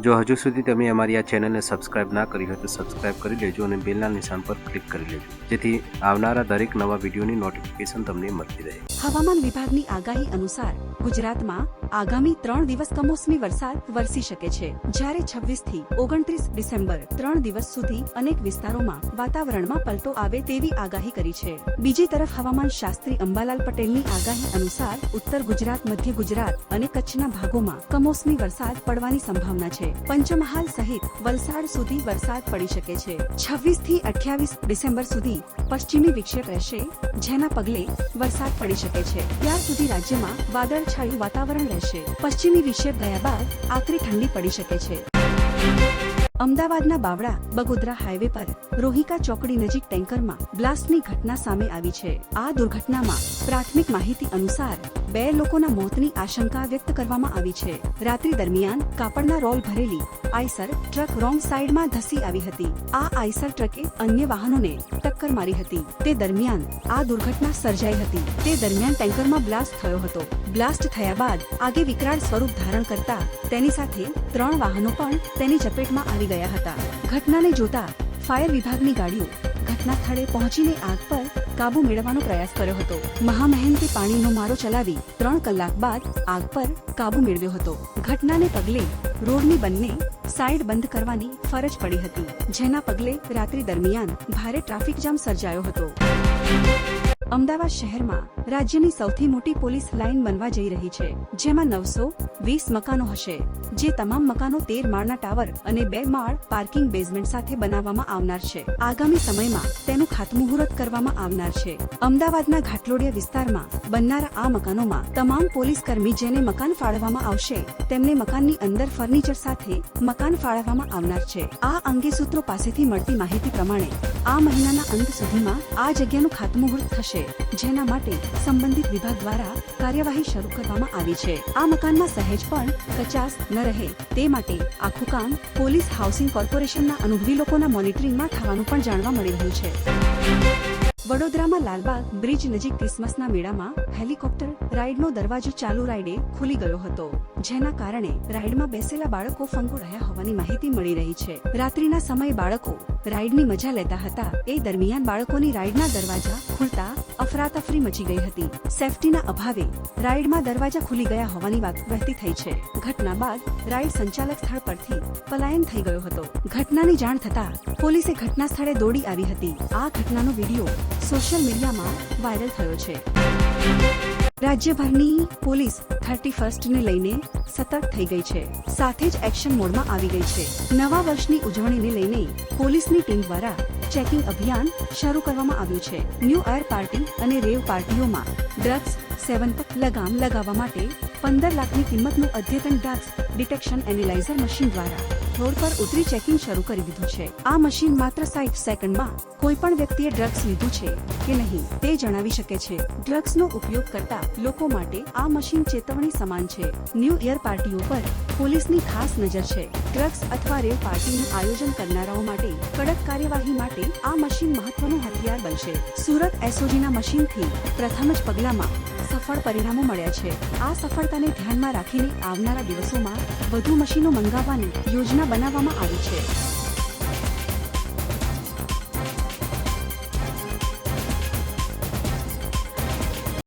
જો હજુ સુધી તમે અમારી આ ચેનલને સબસ્ક્રાઇબ ના કરી હોય તો સબસ્ક્રાઇબ કરી લેજો અને બેલના નિશાન પર ક્લિક કરી લેજો. જેથી આવનારા દરેક નવા વિડીયોની નોટિફિકેશન તમને મળતી રહે. હવામાન વિભાગની આગાહી અનુસાર ગુજરાતમાં આગામી ત્રણ દિવસ કમોસમી વરસાદ વરસી શકે છે. જ્યારે છવ્વીસથી ઓગણત્રીસ ડિસેમ્બર ત્રણ દિવસ સુધી અનેક વિસ્તારોમાં વાતાવરણમાં પલટો આવે તેવી આગાહી કરી છે. બીજી તરફ હવામાન શાસ્ત્રી અંબાલાલ પટેલની આગાહી અનુસાર ઉત્તર ગુજરાત, મધ્ય ગુજરાત અને કચ્છના ભાગોમાં કમોસમી વરસાદ પડવાની સંભાવના છે. પંચમહાલ સહિત વલસાડ સુધી વરસાદ પડી શકે છે. છવ્વીસથી અઠ્યાવીસ ડિસેમ્બર સુધી પશ્ચિમી વિક્ષેપ રહેશે, જેના પગલે વરસાદ પડી શકે છે. ત્યાર સુધી રાજ્યમાં વાદળછાયું વાતાવરણ રહેશે. પશ્ચિમી વિક્ષેપ ગયા બાદ આકરી ઠંડી પડી શકે છે. અમદાવાદના બાવળા બગોદરા હાઈવે પર રોહિકા ચોકડી નજીક ટેન્કરમાં બ્લાસ્ટની ઘટના સામે આવી છે. આ દુર્ઘટનામાં પ્રાથમિક માહિતી અનુસાર બે લોકોના મોતની આશંકા વ્યક્ત કરવામાં આવી છે. રાત્રિ દરમિયાન કાપડના રોલ ભરેલી આઈસર ટ્રક રોંગ સાઈડમાં ધસી આવી હતી. આ આઈસર ટ્રકે અન્ય વાહનોને ટક્કર મારી હતી. તે દરમિયાન આ દુર્ઘટના સર્જાઈ હતી. તે દરમિયાન ટેન્કરમાં બ્લાસ્ટ થયો હતો. બ્લાસ્ટ થયા બાદ આગે વિકરાળ સ્વરૂપ ધારણ કરતા તેની સાથે ત્રણ વાહનો પણ તેની ચપેટમાં આવી ગયા હતા. ઘટનાને જોતા ફાયર વિભાગની ગાડીઓ ઘટના સ્થળે પહોંચીને આગ પર કાબુ મેળવવાનો પ્રયાસ કર્યો હતો. મહામહેનથી પાણીનો મારો ચલાવી ત્રણ કલાક બાદ આગ પર કાબુ મેળવ્યો હતો. ઘટનાને પગલે રોડની બંને સાઈડ બંધ કરવાની ફરજ પડી હતી. જેના પગલે રાત્રિ દરમિયાન ભારે ટ્રાફિક જામ સર્જાયો હતો. અમદાવાદ શહેરમાં રાજ્યની સૌથી મોટી પોલીસ લાઇન બનવા જઈ રહી છે, જેમાં નવસો વીસ મકાનો હશે, જે તમામ મકાનો તેર માળના ટાવર અને બે માળ પાર્કિંગ બેઝમેન્ટ સાથે બનાવવામાં આવનાર છે. આગામી સમયમાં તેનું ખાતમુહૂર્ત કરવામાં આવનાર છે. અમદાવાદના ઘાટલોડિયા વિસ્તારમાં બનનારા આ મકાનોમાં તમામ પોલીસ કર્મી જેને મકાન ફાળવવામાં આવશે, તેમને મકાનની અંદર ફર્નિચર સાથે મકાન ફાળવવામાં આવનાર છે. આ અંગે સૂત્રો પાસેથી મળતી માહિતી પ્રમાણે આ મહિનાના અંત સુધીમાં આ જગ્યાનું ખાતમુહૂર્ત થશે. જેના માટે સંબંધિત વિભાગ દ્વારા કાર્યવાહી શરૂ કરવામાં આવી છે. આ મકાનમાં સહેજ પણ કચાસ ન રહે. તે માટે આખું કામ પોલીસ હાઉસિંગ કોર્પોરેશનના અનુભવી લોકોના મોનિટરિંગમાં થવાનું પણ જાણવા મળી રહ્યું છે. વડોદરામાં લાલબાગ બ્રિજ નજીક ક્રિસમસના મેળામાં હેલિકોપ્ટર રાઇડનો દરવાજો ચાલુ રાઇડે ખુલી ગયો હતો, જેના કારણે રાઇડમાં બેસેલા બાળકો ફંગો રહ્યા હોવાની માહિતી મળી રહી છે. રાત્રિના સમયે બાળકો રાઇડની મજા લેતા હતા. એ દરમિયાન બાળકોની રાઇડના દરવાજા ખુલતા અફરાતફરી મચી ગઈ હતી. સેફટીના અભાવે રાઇડમાં દરવાજા ખુલી ગયા હોવાની વાત વહેતી થઈ છે. ઘટના બાદ રાઇડ સંચાલક સ્થળ પરથી પલાયન થઈ ગયો હતો. ઘટનાની જાણ થતા પોલીસે ઘટના સ્થળે દોડી આવી હતી. આ ઘટનાનો વીડિયો સોશિયલ મીડિયામાં વાયરલ થયો છે. રાજ્યભરની પોલીસ થર્ટી ફર્સ્ટને લઈને સતર્ક થઈ ગઈ છે. સાથે જ એક્શન મોડમાં આવી ગઈ છે. નવા વર્ષની ઉજવણીને લઈને પોલીસની ટીમ દ્વારા ચેકિંગ અભિયાન શરૂ કરવામાં આવ્યું છે. ન્યૂ એર પાર્ટી અને રેવ પાર્ટીઓમાં ડ્રગ્સ સેવન પર લગામ લગાવવા માટે પંદર લાખની કિંમતનું અદ્યતન ડ્રગ્સ ડિટેક્શન એનાલાઇઝર મશીન દ્વારા રોડ પર ઉતરી ચેકિંગ શરૂ કરી દીધું છે. આ મશીન માત્ર સાઈઠ સેકન્ડમાં કોઈ પણ વ્યક્તિએ ડ્રગ્સ લીધું છે કે નહીં તે જણાવી શકે છે. ડ્રગ્સનો ઉપયોગ કરતા લોકો માટે આ મશીન ચેતવણી સમાન છે. ન્યૂ ઇયર પાર્ટીઓ પર પોલીસની ખાસ નજર છે. ડ્રગ્સ અથવા રેવ પાર્ટીનું આયોજન કરનારાઓ માટે કડક કાર્યવાહી માટે આ મશીન મહત્વનું હથિયાર બનશે. સુરત એસઓજીના મશીનથી પ્રથમ જ પગલામાં સફળ પરિણામો મળ્યા છે. આ સફળતાને ધ્યાનમાં રાખીને આવનારા દિવસોમાં વધુ મશીનો મંગાવવાની યોજના બનાવવામાં આવી છે.